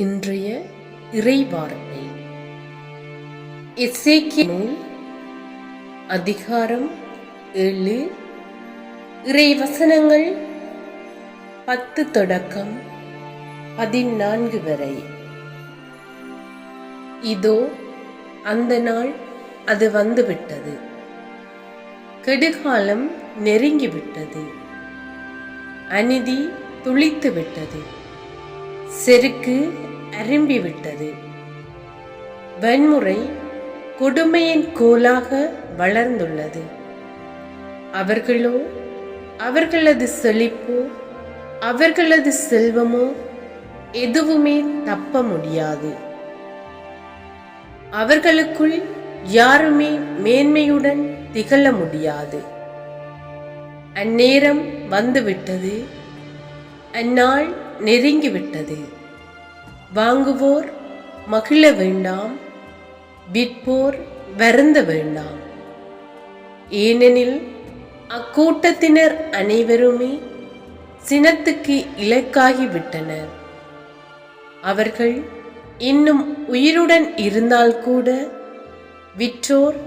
இன்றைய இறைவார்த்தை. இசைக்கிய நூல் அதிகாரம் ஏழு. இறைவசனங்கள் பத்து தொடக்கம் பதினான்கு வரை. இதோ அந்த நாள் அது வந்துவிட்டது. கெடுகாலம் நெருங்கிவிட்டது. அநீதி துளித்து விட்டது செருக்கு அரும்பிவிட்டது வன்முறை கொடுமையின் கோலாக வளர்ந்துள்ளது. அவர்களோ அவர்களது செழிப்போ அவர்களது செல்வமோ எதுவுமே தப்ப முடியாது. அவர்களுக்குள் யாருமே மேன்மையுடன் திகழ முடியாது. அந்நேரம் வந்துவிட்டது அந்நாள் நெருங்கிவிட்டது. வாங்குவோர் மகிழ வேண்டாம் விற்போர் வருந்த வேண்டாம். ஏனெனில் அக்கூட்டத்தினர் அனைவருமே சினத்துக்கு இலக்காகிவிட்டனர். அவர்கள் இன்னும் உயிருடன் இருந்தால் கூட விற்றோர்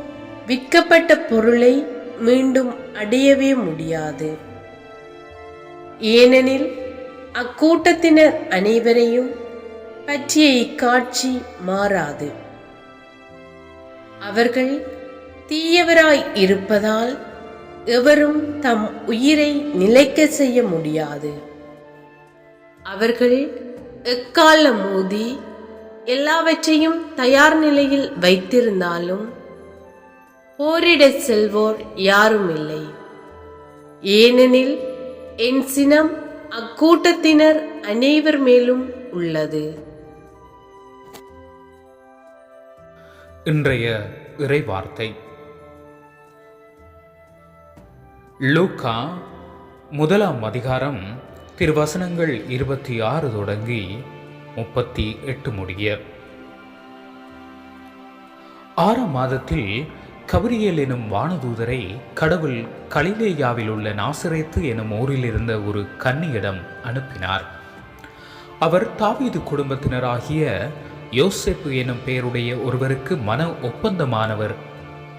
விற்கப்பட்ட பொருளை மீண்டும் அடையவே முடியாது. ஏனெனில் அக்கூட்டத்தினர் அனைவரையும் பற்றிய இக்காட்சி மாறாது. அவர்கள் தீயவராய் இருப்பதால் எவரும் தம் உயிரை நிலைக்க செய்ய முடியாது. அவர்கள் எக்கால மோதி எல்லாவற்றையும் தயார் நிலையில் வைத்திருந்தாலும் போரிடச் செல்வோர் யாரும் இல்லை. ஏனெனில் என் சினம் அக்கூட்டத்தினர் அனைவர் மேலும் உள்ளது. இன்றைய இறைவார்த்தை. லூக்கா முதலாம் அதிகாரம் திருவசனங்கள் இருபத்தி ஆறு தொடங்கி முப்பத்தி எட்டு முடிய. ஆறாம் மாதத்தில் கபரியல் எனும் வானதூதரை கடவுள் கலிலேயாவில் உள்ள நாசரேத்து எனும் ஊரில் இருந்த ஒரு கன்னியிடம் அனுப்பினார். அவர் தாவீது குடும்பத்தினராகிய யோசேப்பு எனும் பெயருடைய ஒருவருக்கு மன ஒப்பந்தமானவர்.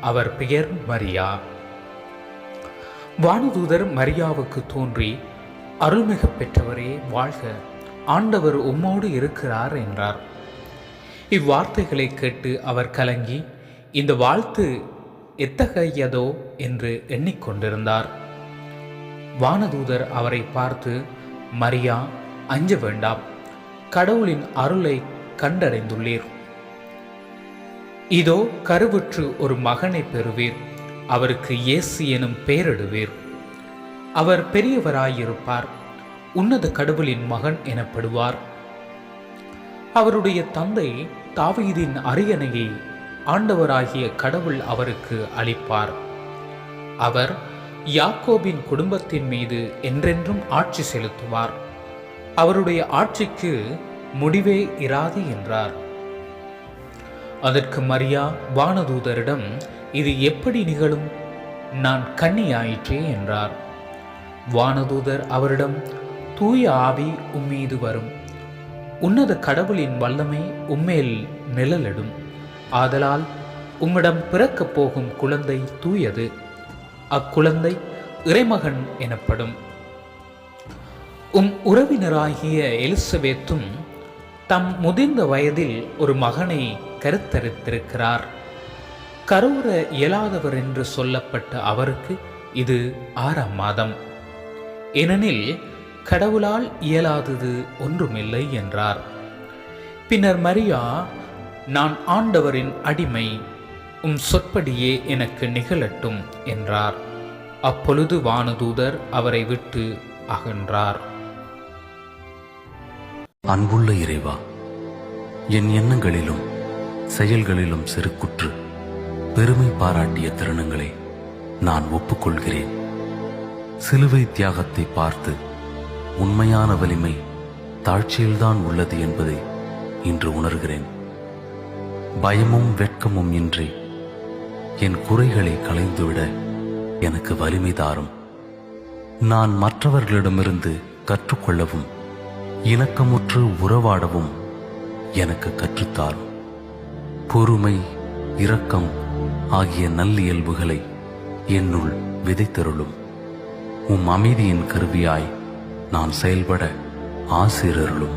அவர் பெயர் மரியா. வானதூதர் மரியாவுக்கு தோன்றி அருள்மிகு பெற்றவரே வாழ்க. ஆண்டவர் உம்மோடு இருக்கிறார் என்றார். இவ்வார்த்தைகளை கேட்டு அவர் கலங்கி இந்த வாழ்த்து எத்தகையதோ என்று எண்ணிக்கொண்டிருந்தார். வானதூதர் அவரை பார்த்து மரியா அஞ்ச வேண்டாம். கடவுளின் அருளை கண்டடைந்துள்ளீர் இதோ கருவுற்று ஒரு மகனை பெறுவீர். அவருக்கு இயேசு எனும் பெயரிடுவீர். அவர் பெரியவராயிருப்பார். உன்னத கடவுளின் மகன் எனப்படுவார். அவருடைய தந்தை தாவீதின் அரியணையை ஆண்டவராகிய கடவுள் அவருக்கு அளிப்பார். அவர் யாக்கோபின் குடும்பத்தின் மீது என்றென்றும் ஆட்சி செலுத்துவார். அவருடைய ஆட்சிக்கு முடிவே இராது என்றார். அதற்கு மரியா வானதூதரிடம் இது எப்படி நிகழும்? நான் கண்ணியாயிற்றே என்றார். வானதூதர் அவரிடம் தூய ஆவி உம்மீது வரும். உன்னத கடவுளின் வல்லமை உம்மேல் நிழலிடும். ஆதலால் உம்மிடம் பிறக்கப் போகும் குழந்தை தூயது. அக்குழந்தை இறைமகன் எனப்படும். உம் உறவினராகிய எலிசபெத்தும் தம் முதிர்ந்த வயதில் ஒரு மகனை கருத்தரித்திருக்கிறார். கருவுற இயலாதவர் என்று சொல்லப்பட்ட அவருக்கு இது ஆறாம் மாதம். ஏனெனில் கடவுளால் இயலாதது ஒன்றுமில்லை என்றார். பின்னர் மரியா நான் ஆண்டவரின் அடிமை உம் சொற்படியே எனக்கு நிகழட்டும் என்றார். அப்பொழுது வானதூதர் அவரை விட்டு அகன்றார். அன்புள்ள இறைவா என் எண்ணங்களிலும் செயல்களிலும் செருக்குற்று பெருமை பாராட்டிய தருணங்களை நான் ஒப்புக்கொள்கிறேன். சிலுவை தியாகத்தை பார்த்து உண்மையான வலிமை தாழ்ச்சியில்தான் உள்ளது என்பதை இன்று உணர்கிறேன். பயமும் வெட்கமும் இன்றி என் குறைகளை களைந்துவிட எனக்கு வலிமை தாரும். நான் மற்றவர்களிடமிருந்து கற்றுக்கொள்ளவும் இணக்கமுற்று உறவாடவும் எனக்கு கற்றுத்தாரும். பொறுமை இரக்கம் ஆகிய நல்லியல்புகளை என்னுள் விதைத்தருளும். உம் அமைதியின் கருவியாய் நான் செயல்பட ஆசிரருளும்